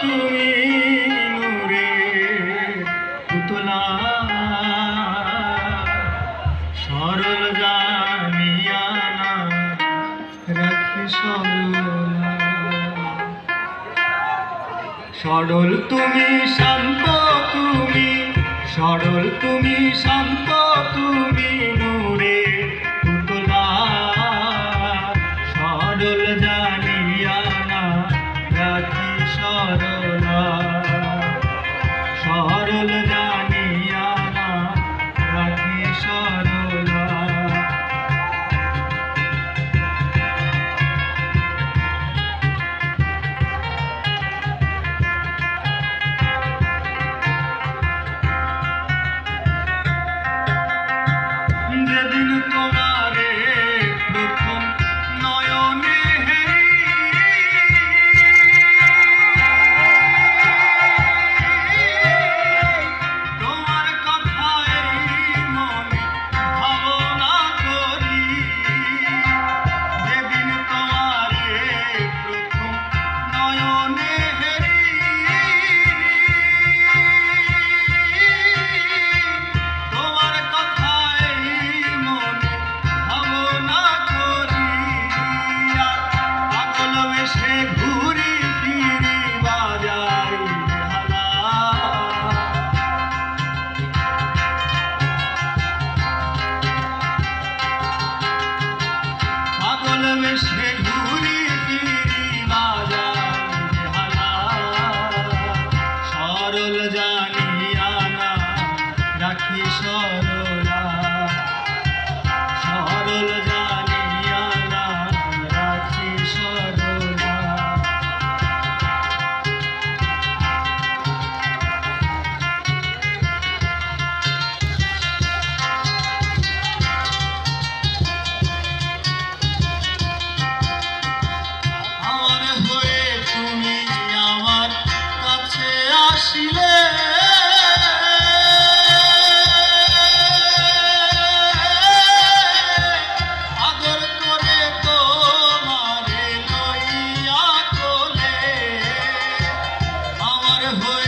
তুমি সরল। সরল তুমি শান্ত তুমি সরল তুমি শান্ত তুমি নূরে boy.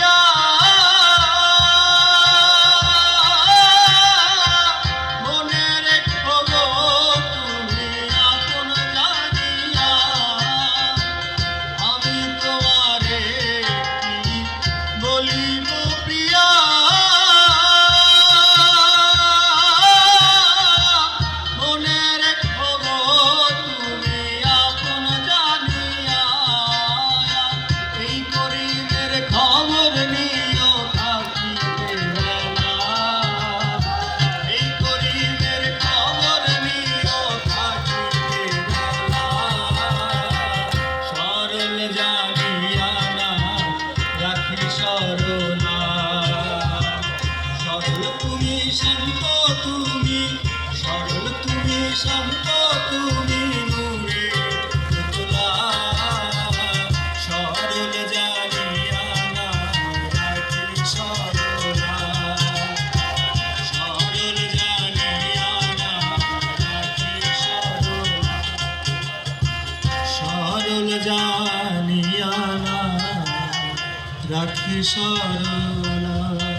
শিল্প তুমি সরল তুমি শান্ত তুমি নূরে সরল জানি সরল। জানিয়ানা রাখি সরলা।